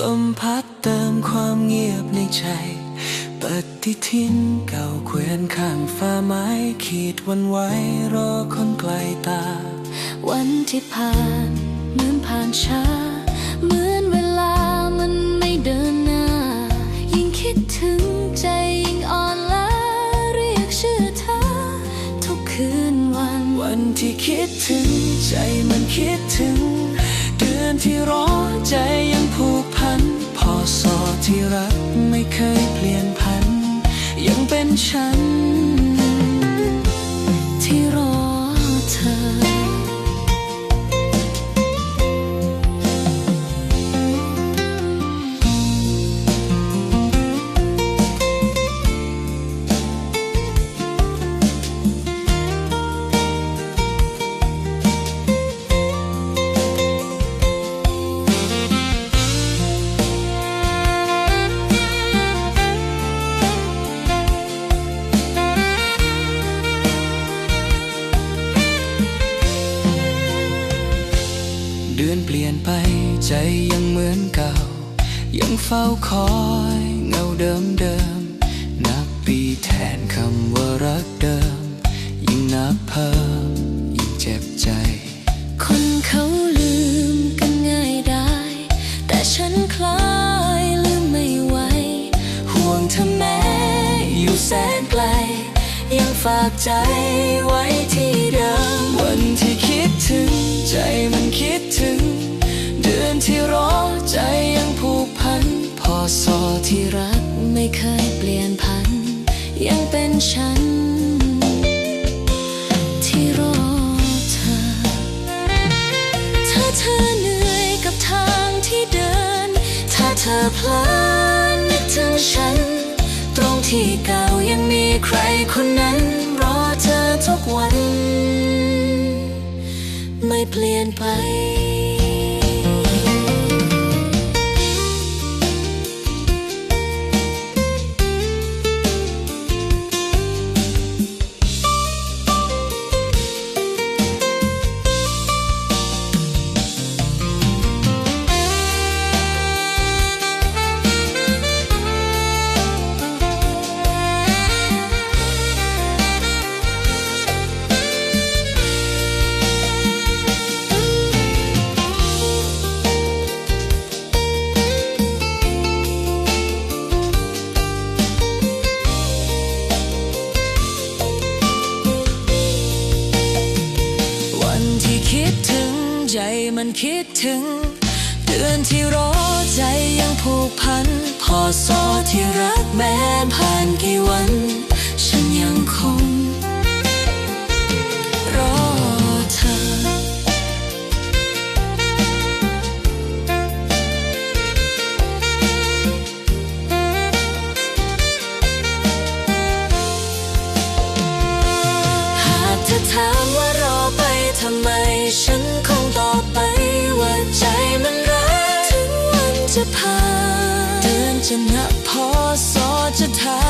ลมพัดเติมความเงียบในใจ ปฏิทินเก่าแขวนข้างฟ้าไม้ขีดวันไว้รอคนไกลตา วันที่ผ่านเหมือนผ่านช้า เหมือนเวลามันไม่เดินหน้า ยิ่งคิดถึงใจยิ่งอ่อนล้าเรียกชื่อเธอ ทุกคืนวัน วันที่คิดถึงใจมันคิดถึง เป็นฉัน ยังเฝ้าคอยเงาเดิมเดิม นับปีแทนคำว่ารักเดิม ยิ่งนับเพิ่มยิ่งเจ็บใจ คนเขาลืมกันง่ายได้ แต่ฉันคล้ายลืมไม่ไหว ห่วงเธอแม้อยู่แสนไกล ยังฝากใจไว้ ยังเป็นฉัน ที่รอเธอ ถ้าเธอเหนื่อยกับทางที่เดิน ถ้าเธอเพลินนึกถึงฉัน ตรงที่เก่ายังมีใครคนนั้น รอเธอทุกวัน ไม่เปลี่ยนไป ใจมันคิดถึง เดือนที่รอใจยังผูกพัน พอซอที่รักแม้ผ่านกี่วัน ฉันยังคง ฉันคงตอบไปว่าใจมันรักถึงวันจะผ่านเดือนจะนับพอสอจะทา